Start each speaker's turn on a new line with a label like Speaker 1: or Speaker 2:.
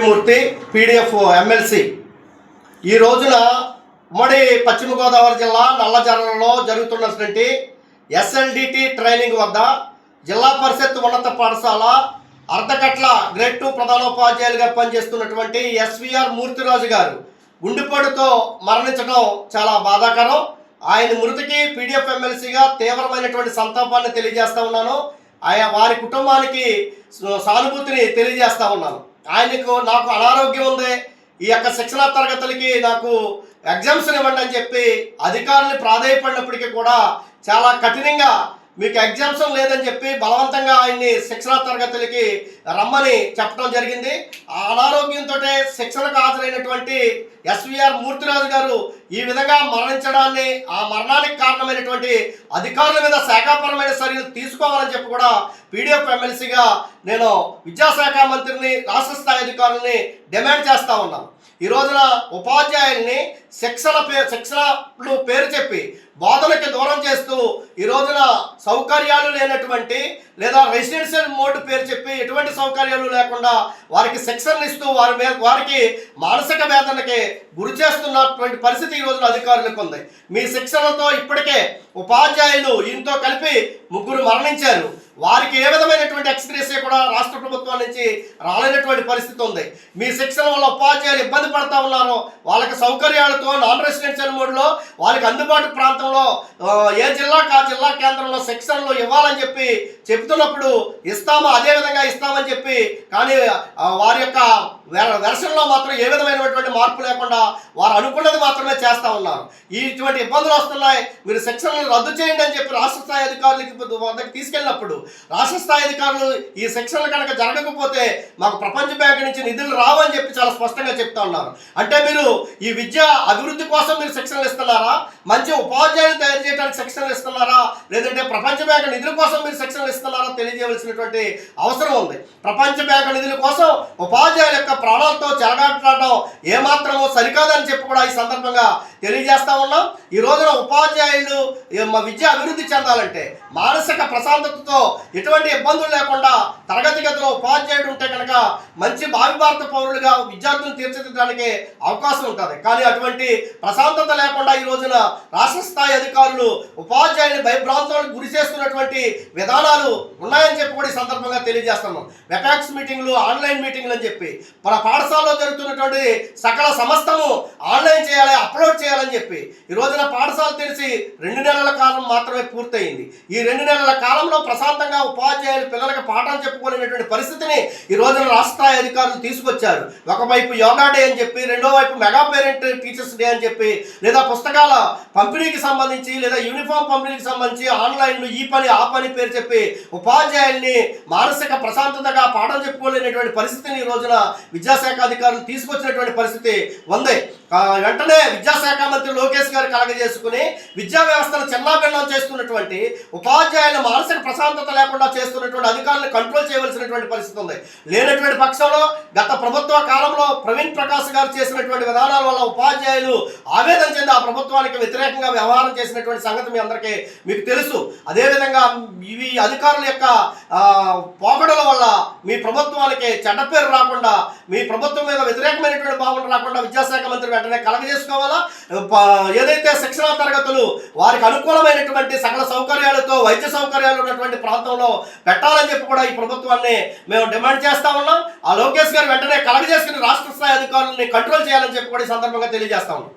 Speaker 1: మూర్తి PDF MLC. ఈ రోజున ఉమ్మడి పశ్చిమ గోదావరి జిల్లా నల్లజర్లలో జరుగుతున్నటువంటి ఎస్ఎల్డిటి ట్రైనింగ్ వద్ద జిల్లా పరిషత్ ఉన్నత పాఠశాల అర్ధకట్ల గ్రేడ్ టూ ప్రధానోపాధ్యాయులుగా పనిచేస్తున్నటువంటి ఎస్విఆర్ మూర్తిరాజు గారు గుండెపోటుతో మరణించడం చాలా బాధాకరం. ఆయన మృతికి పీడిఎఫ్ ఎమ్మెల్సీగా తీవ్రమైనటువంటి సంతాపాన్ని తెలియజేస్తా ఉన్నాను. ఆయా వారి కుటుంబానికి సానుభూతిని తెలియజేస్తా ఉన్నాను. ఆయనకు నాకు అనారోగ్యం ఉంది. ఈ యొక్క శిక్షణా తరగతులకి నాకు ఎగ్జామ్స్ ఇవ్వండి అని చెప్పి అధికారులు ప్రాధాయపడినప్పటికీ కూడా చాలా కఠినంగా మీకు ఎగ్జామ్షన్ లేదని చెప్పి బలవంతంగా ఆయన్ని శిక్షణా తరగతులకి రమ్మని చెప్పడం జరిగింది. ఆ అనారోగ్యంతో శిక్షణకు హాజరైనటువంటి ఎస్విఆర్ మూర్తిరాజు గారు ఈ విధంగా మరణించడాన్ని ఆ మరణానికి కారణమైనటువంటి అధికారుల మీద శాఖాపరమైన చర్యలు తీసుకోవాలని చెప్పి కూడా పీడిఎఫ్ ఎమ్మెల్సీగా నేను విద్యాశాఖ మంత్రిని రాష్ట్ర స్థాయి అధికారులని డిమాండ్ చేస్తా ఉన్నాను. ఈ రోజున ఉపాధ్యాయుల్ని శిక్షణ పేరు శిక్షణను పేరు చెప్పి బోధనకి దూరం చేస్తూ ఈ రోజున సౌకర్యాలు లేనటువంటి లేదా రెసిడెన్షియల్ మోడ్ పేరు చెప్పి ఎటువంటి సౌకర్యాలు లేకుండా వారికి శిక్షణ ఇస్తూ వారి మీద వారికి మానసిక వేదనకి గురి చేస్తున్నటువంటి పరిస్థితి ఈ రోజున అధికారులకు ఉంది. మీ శిక్షణతో ఇప్పటికే ఉపాధ్యాయులు ఈయనతో కలిపి ముగ్గురు మరణించారు. వారికి ఏ విధమైనటువంటి ఎక్స్గ్రేసియా కూడా రాష్ట్ర ప్రభుత్వం నుంచి రాలేనటువంటి పరిస్థితి ఉంది. మీ శిక్షణ వల్ల ఉపాధ్యాయులు ఇబ్బంది పడతా ఉన్నారు వాళ్ళకి సౌకర్యాలతో నాన్ రెసిడెన్షియల్ మోడ్లో వాళ్ళకి అందుబాటు ప్రాంతంలో ఏ జిల్లాకు ఆ జిల్లా కేంద్రంలో శిక్షణలు ఇవ్వాలని చెప్పి చెప్తున్నప్పుడు ఇస్తాము? అదే విధంగా ఇస్తామని చెప్పి కానీ వారి యొక్క వెర్షన్లో మాత్రం ఏ విధమైనటువంటి మార్పు లేకుండా వారు అనుకున్నది మాత్రమే చేస్తూ ఉన్నారు. ఈ ఇటువంటి ఇబ్బందులు వస్తున్నాయి. మీరు శిక్షణను రద్దు చేయండి అని చెప్పి రాష్ట్ర స్థాయి అధికారులకి వద్దకు తీసుకెళ్ళినప్పుడు రాష్ట్ర స్థాయి అధికారులు ఈ శిక్షణ కనుక జరగకపోతే మాకు ప్రపంచ బ్యాంక్ నుంచి నిధులు రావని చెప్పి చాలా స్పష్టంగా చెప్తా ఉన్నారు. అంటే మీరు ఈ విద్య అభివృద్ధి కోసం మీరు శిక్షణలు ఇస్తున్నారా? మంచి ఉపాధ్యాయులు తయారు చేయడానికి శిక్షణలు ఇస్తున్నారా? లేదంటే ప్రపంచ బ్యాంక్ నిధుల కోసం మీరు శిక్షణలు ఇస్తున్నారా? తెలియజేయవలసినటువంటి అవసరం ఉంది. ప్రపంచ బ్యాంక్ నిధుల కోసం ఉపాధ్యాయుల యొక్క ప్రాణాలతో చెలగాట్లాడడం ఏమాత్రమో సరికాదని చెప్పి కూడా ఈ సందర్భంగా తెలియజేస్తా ఉన్నాం. ఈ రోజున ఉపాధ్యాయులు మా విద్య అభివృద్ధి చెందాలంటే మానసిక ప్రశాంతతతో ఎటువంటి ఇబ్బందులు లేకుండా తరగతి గదిలో ఉపాధ్యాయుడు ఉంటే కనుక మంచి భావి భారత పౌరులుగా విద్యార్థులను తీర్చిదిద్దడానికి అవకాశం ఉంటుంది. కానీ అటువంటి ప్రశాంతత లేకుండా ఈ రోజున రాష్ట్ర స్థాయి అధికారులు ఉపాధ్యాయుని భయభ్రాంతాలకు గురి చేస్తున్నటువంటి విధానాలు ఉన్నాయని చెప్పి కూడా ఈ సందర్భంగా తెలియజేస్తున్నాం వెకాక్స్ మీటింగ్లు ఆన్లైన్ మీటింగ్లు అని చెప్పి మన పాఠశాలలో జరుగుతున్నటువంటి సకల సమస్తము ఆన్లైన్ చెప్పి ఈ రోజున పాఠశాల తెరిచి రెండు నెలల కాలం మాత్రమే పూర్తయింది. ఈ రెండు నెలల కాలంలో ప్రశాంతంగా ఉపాధ్యాయులు పిల్లలకు పాఠాలు చెప్పుకోలేనటువంటి పరిస్థితిని ఈ రోజున రాష్ట్ర అధికారులు తీసుకొచ్చారు. ఒకవైపు యోగా డే అని చెప్పి రెండో వైపు మెగా పేరెంట్ టీచర్స్ డే అని చెప్పి లేదా పుస్తకాల పంపిణీకి సంబంధించి లేదా యూనిఫామ్ పంపిణీకి సంబంధించి ఆన్లైన్లో ఈ పని ఆ పని పేరు చెప్పి ఉపాధ్యాయుల్ని మానసిక ప్రశాంతతగా పాఠం చెప్పుకోలేనటువంటి పరిస్థితిని ఈ రోజున విద్యాశాఖ అధికారులు తీసుకొచ్చినటువంటి పరిస్థితి ఉంది వెంటనే విద్యాశాఖ మంత్రి లోకేష్ గారు కలగజేసుకుని విద్యా వ్యవస్థను చిన్నాభిన్నం చేస్తున్నటువంటి ఉపాధ్యాయుల మానసిక ప్రశాంతత లేకుండా చేస్తున్నటువంటి అధికారులను కంట్రోల్ చేయవలసినటువంటి పరిస్థితి ఉంది. లేనటువంటి పక్షంలో గత ప్రభుత్వ కాలంలో ప్రవీణ్ ప్రకాష్ గారు చేసినటువంటి విధానాల వల్ల ఉపాధ్యాయులు ఆవేదన చెంది ఆ ప్రభుత్వానికి వ్యతిరేకంగా వ్యవహారం చేసినటువంటి సంగతి మీ అందరికీ మీకు తెలుసు. అదేవిధంగా ఇవి అధికారుల యొక్క పోకడ మీ ప్రభుత్వానికి చెడ్డ పేరు రాకుండా మీ ప్రభుత్వం మీద వ్యతిరేకమైనటువంటి భావన రాకుండా విద్యాశాఖ మంత్రి వెంటనే కలగజేసుకోవాలా? ఏదైతే శిక్షణా తరగతులు వారికి అనుకూలమైనటువంటి సకల సౌకర్యాలతో వైద్య సౌకర్యాలు ఉన్నటువంటి ప్రాంతంలో పెట్టాలని చెప్పి కూడా ఈ ప్రభుత్వాన్ని మేము డిమాండ్ చేస్తా ఉన్నాం. ఆ లోకేష్ గారు వెంటనే కలగజేసుకుని రాష్ట్ర స్థాయి అధికారులని కంట్రోల్ చేయాలని చెప్పి కూడా ఈ సందర్భంగా తెలియజేస్తా ఉన్నాం.